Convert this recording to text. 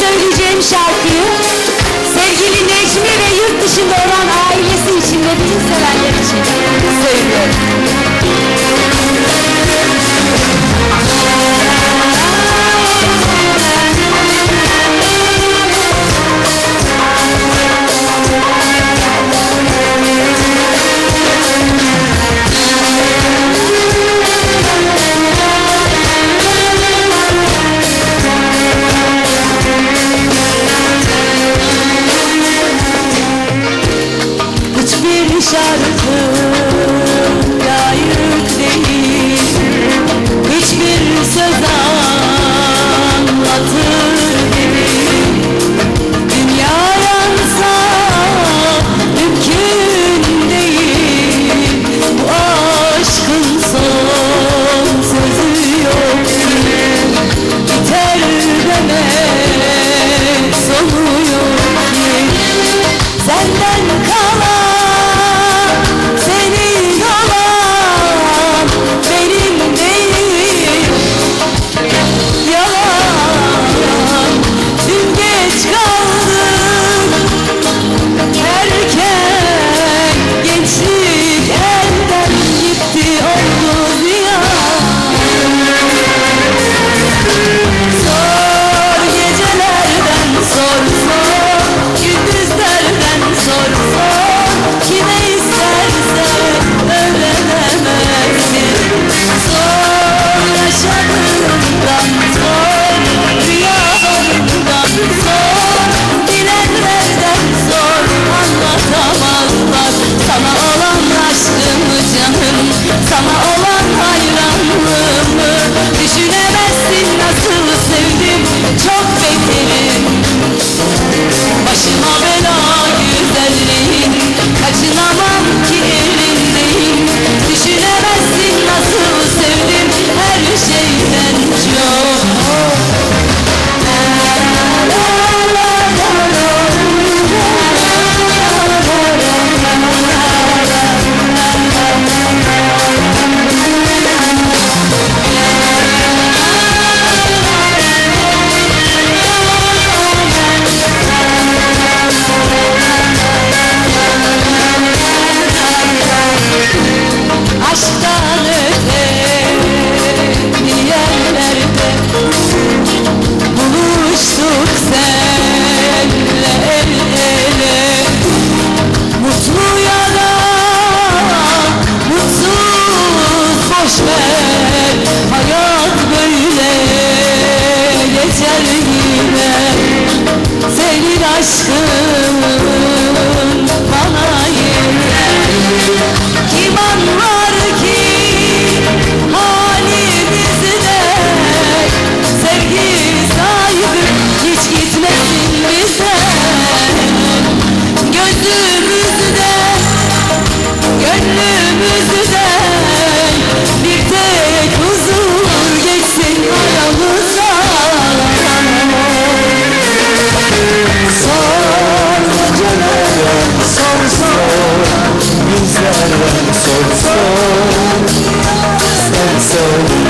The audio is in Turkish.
söyleyeceğim şarkıyı sevgili Necmi ve yurt dışında olan ailesi için ve bütün sevenler için söylüyorum. 下的疼。aşkım so